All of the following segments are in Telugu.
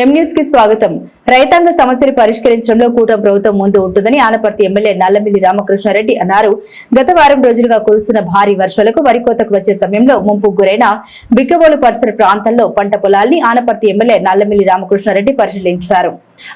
ఎం న్యూస్కి స్వాగతం. రైతాంగ సమస్యలు పరిష్కరించడంలో కూటమి ప్రభుత్వం ముందు ఉంటుందని ఆనపర్తి ఎమ్మెల్యే నల్లమిల్లి రామకృష్ణారెడ్డి అన్నారు. గత వారం రోజులుగా కురుస్తున్న భారీ వర్షాలకు వరి కోతకు వచ్చే సమయంలో ముంపు గురైన బిక్కబోలు పరిసర ప్రాంతాల్లో పంట పొలాల్ని ఆనపర్తి ఎమ్మెల్యే నల్లమిల్లి రామకృష్ణారెడ్డి పరిశీలించారు.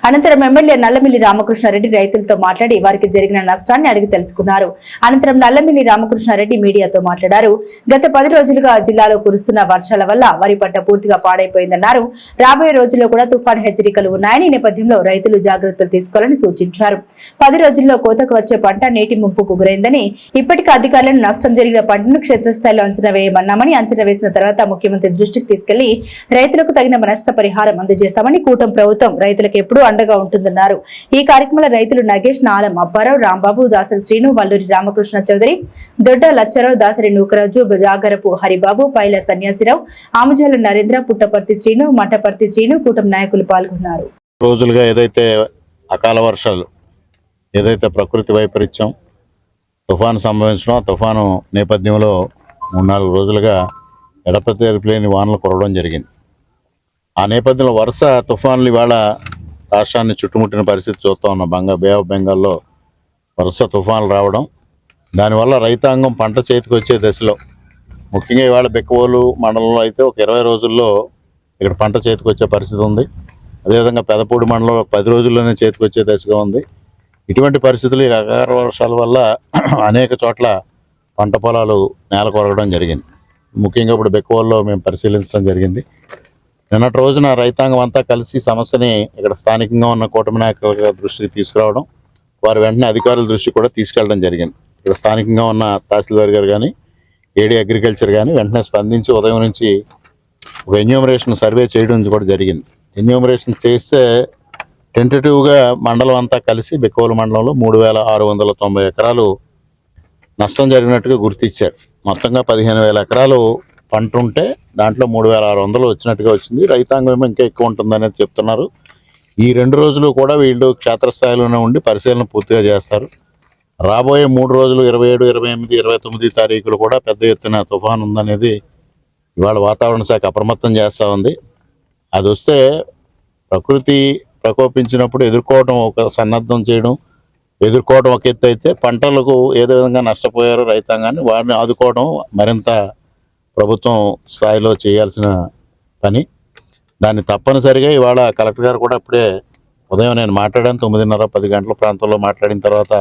అనంతరం ఎమ్మెల్యే నల్లమిల్లి రామకృష్ణారెడ్డి రైతులతో మాట్లాడి వారికి జరిగిన నష్టాన్ని అడిగి తెలుసుకున్నారు. అనంతరం నల్లమిల్లి రామకృష్ణారెడ్డి మీడియాతో మాట్లాడారు. గత పది రోజులుగా జిల్లాలో కురుస్తున్న వర్షాల వల్ల వరి పంట పూర్తిగా పాడైపోయిందన్నారు. రాబోయే రోజుల్లో కూడా తుఫాన్ హెచ్చరికలు ఉన్నాయని నేపథ్యంలో రైతులు జాగ్రత్తలు తీసుకోవాలని సూచించారు. పది రోజుల్లో కోతకు వచ్చే పంట నీటి ముంపుకు గురైందని ఇప్పటికే అధికారులను నష్టం జరిగిన పంటను క్షేత్రస్థాయిలో అంచనా వేయమన్నామని అంచనా వేసిన తర్వాత ముఖ్యమంత్రి దృష్టికి తీసుకెళ్ళి రైతులకు తగిన నష్టపరిహారం అందజేస్తామని కూటమి ప్రభుత్వం రైతులకు ఎప్పుడూ అండగా ఉంటుందన్నారు. ఈ కార్యక్రమంలో రైతులు నగేష్ నాలం అప్పారావు రాంబాబు దాసరి శ్రీను వల్లూరి రామకృష్ణ చౌదరి దొడ్డ లచ్చరావు దాసరి నూకరాజు జాగరపు హరిబాబు పైల సన్యాసిరావు ఆమజాల నరేంద్ర పుట్టపర్తి శ్రీను మఠపర్తి శ్రీను కూటమి నాయకులు పాల్గొన్నారు. రోజులుగా ఏదైతే అకాల వర్షాలు ఏదైతే ప్రకృతి వైపరీత్యం తుఫాను సంభవించడం తుఫాను నేపథ్యంలో మూడు నాలుగు రోజులుగా ఎడపతెరిపిలేని వానలు కురవడం జరిగింది. ఆ నేపథ్యంలో వరుస తుఫాన్లు ఇవాళ రాష్ట్రాన్ని చుట్టుముట్టిన పరిస్థితి చూస్తూ ఉన్న. బంగా బే ఆఫ్ బెంగాల్లో వరుస తుఫాన్లు రావడం దానివల్ల రైతాంగం పంట చేతికి వచ్చే దశలో ముఖ్యంగా ఇవాళ బెక్కవోలు మండలంలో అయితే ఒక ఇరవై రోజుల్లో ఇక్కడ పంట చేతికి వచ్చే పరిస్థితి ఉంది. అదేవిధంగా పెదపూడి మండలం పది రోజుల్లోనే చేతికి వచ్చే దశగా ఉంది. ఇటువంటి పరిస్థితులు ఈ అకార వర్షాల వల్ల అనేక చోట్ల పంట పొలాలు నేల కొరగడం జరిగింది. ముఖ్యంగా ఇప్పుడు బెక్కువల్లో మేము పరిశీలించడం జరిగింది. నిన్నటి రోజున రైతాంగం అంతా కలిసి సమస్యని ఇక్కడ స్థానికంగా ఉన్న కూటమి నాయకుల దృష్టికి తీసుకురావడం వారు వెంటనే అధికారుల దృష్టికి కూడా తీసుకెళ్ళడం జరిగింది. ఇక్కడ స్థానికంగా ఉన్న తహసీల్దార్ గారు కానీ ఏడీ అగ్రికల్చర్ కానీ వెంటనే స్పందించి ఉదయం నుంచి ఒక ఎన్యూమరేషన్ సర్వే చేయడం కూడా జరిగింది. ఎన్యూమరేషన్ చేస్తే టెంటేటివ్గా మండలం అంతా కలిసి బెక్కోలు మండలంలో మూడు వేల ఆరు వందల తొంభై ఎకరాలు నష్టం జరిగినట్టుగా గుర్తించారు మొత్తంగా పదిహేను వేల ఎకరాలు పంట ఉంటే దాంట్లో మూడు వేల ఆరు వందలు వచ్చినట్టుగా వచ్చింది. రైతాంగం ఏమో ఇంకా ఎక్కువ ఉంటుందనేది చెప్తున్నారు. ఈ రెండు రోజులు కూడా వీళ్ళు క్షేత్రస్థాయిలోనే ఉండి పరిశీలన పూర్తిగా చేస్తారు. రాబోయే మూడు రోజులు ఇరవై ఏడు ఇరవై ఎనిమిది ఇరవై తొమ్మిది తారీఖులు కూడా పెద్ద ఎత్తున తుఫాన్ ఉందనేది ఇవాళ వాతావరణ శాఖ అప్రమత్తం చేస్తూ ఉంది. అది వస్తే ప్రకృతి ప్రకోపించినప్పుడు ఎదుర్కోవడం ఒక సన్నద్ధం చేయడం ఎదుర్కోవడం ఒక ఎత్తు అయితే పంటలకు ఏదో విధంగా నష్టపోయారో రైతాంగాన్ని వారిని ఆదుకోవడం మరింత ప్రభుత్వం స్థాయిలో చేయాల్సిన పని. దాన్ని తప్పనిసరిగా ఇవాళ కలెక్టర్ గారు కూడా ఇప్పుడే ఉదయం నేను మాట్లాడాను తొమ్మిదిన్నర పది గంటల ప్రాంతంలో మాట్లాడిన తర్వాత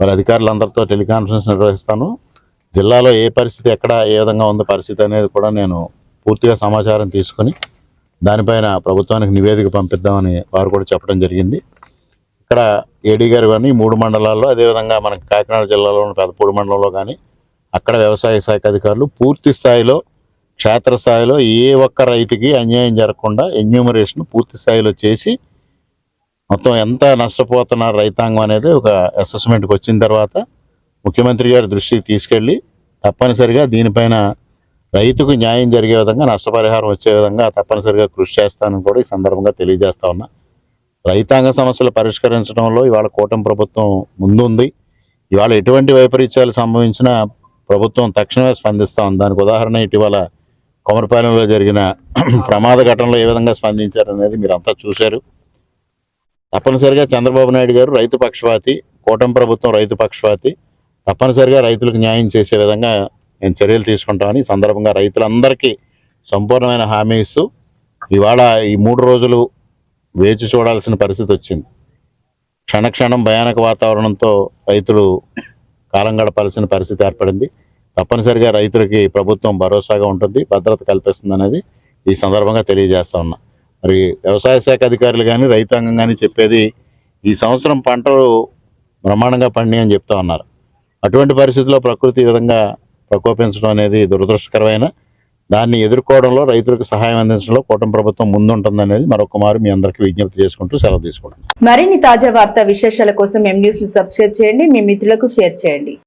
మరి అధికారులందరితో టెలికాన్ఫరెన్స్ నిర్వహిస్తాను. జిల్లాలో ఏ పరిస్థితి ఎక్కడ ఏ విధంగా ఉంది పరిస్థితి అనేది కూడా నేను పూర్తిగా సమాచారం తీసుకొని దానిపైన ప్రభుత్వానికి నివేదిక పంపిద్దామని వారు కూడా చెప్పడం జరిగింది. ఇక్కడ ఏడీ గారు కానీ మూడు మండలాల్లో అదేవిధంగా మనకి కాకినాడ జిల్లాలో ఉన్న పెదపూడి మండలంలో కానీ అక్కడ వ్యవసాయ శాఖ అధికారులు పూర్తి స్థాయిలో క్షేత్రస్థాయిలో ఏ ఒక్క రైతుకి అన్యాయం జరగకుండా ఎన్యూమరేషన్ పూర్తి స్థాయిలో చేసి మొత్తం ఎంత నష్టపోతున్నారు రైతాంగం అనేది ఒక అసెస్మెంట్కి వచ్చిన తర్వాత ముఖ్యమంత్రి గారి దృష్టికి తీసుకెళ్ళి తప్పనిసరిగా దీనిపైన రైతుకు న్యాయం జరిగే విధంగా నష్టపరిహారం వచ్చే విధంగా తప్పనిసరిగా కృషి చేస్తానని కూడా ఈ సందర్భంగా తెలియజేస్తా ఉన్నా. రైతాంగ సమస్యలు పరిష్కరించడంలో ఇవాళ కూటమి ప్రభుత్వం ముందుంది. ఇవాళ ఎటువంటి వైపరీత్యాలు సంభవించినా ప్రభుత్వం తక్షణమే స్పందిస్తా ఉంది. దానికి ఉదాహరణ ఇటీవల కొమరపాలెంలో జరిగిన ప్రమాద ఘటనలో ఏ విధంగా స్పందించారనేది మీరు అంతా చూశారు. తప్పనిసరిగా చంద్రబాబు నాయుడు గారు రైతు పక్షపాతి కూటమి ప్రభుత్వం రైతు పక్షపాతి తప్పనిసరిగా రైతులకు న్యాయం చేసే విధంగా నేను చర్యలు తీసుకుంటామని సందర్భంగా రైతులందరికీ సంపూర్ణమైన హామీ ఇస్తూ ఇవాళ ఈ మూడు రోజులు వేచి చూడాల్సిన పరిస్థితి వచ్చింది. క్షణక్షణం భయానక వాతావరణంతో రైతులు కాలం గడపాల్సిన పరిస్థితి ఏర్పడింది. తప్పనిసరిగా రైతులకి ప్రభుత్వం భరోసాగా ఉంటుంది భద్రత కల్పిస్తుంది అనేది ఈ సందర్భంగా తెలియజేస్తా ఉన్నా. మరి వ్యవసాయ శాఖ అధికారులు కానీ రైతాంగం కానీ చెప్పేది ఈ సంవత్సరం పంటలు బ్రహ్మాండంగా పండి అని చెప్తా ఉన్నారు. అటువంటి పరిస్థితుల్లో ప్రకృతి విధంగా ప్రకోపించడం అనేది దురదృష్టకరమైన దాన్ని ఎదుర్కోవడంలో రైతులకు సహాయం అందించడంలో కూటమి ప్రభుత్వం ముందుంటుందనేది మరొక మారు మీ అందరికీ విజ్ఞప్తి చేసుకుంటూ సెలవు తీసుకుంటాం మరిన్ని తాజా వార్తా విశేషాల కోసం ఎం న్యూస్ సబ్స్క్రైబ్ చేయండి. మీ మిత్రులకు షేర్ చేయండి.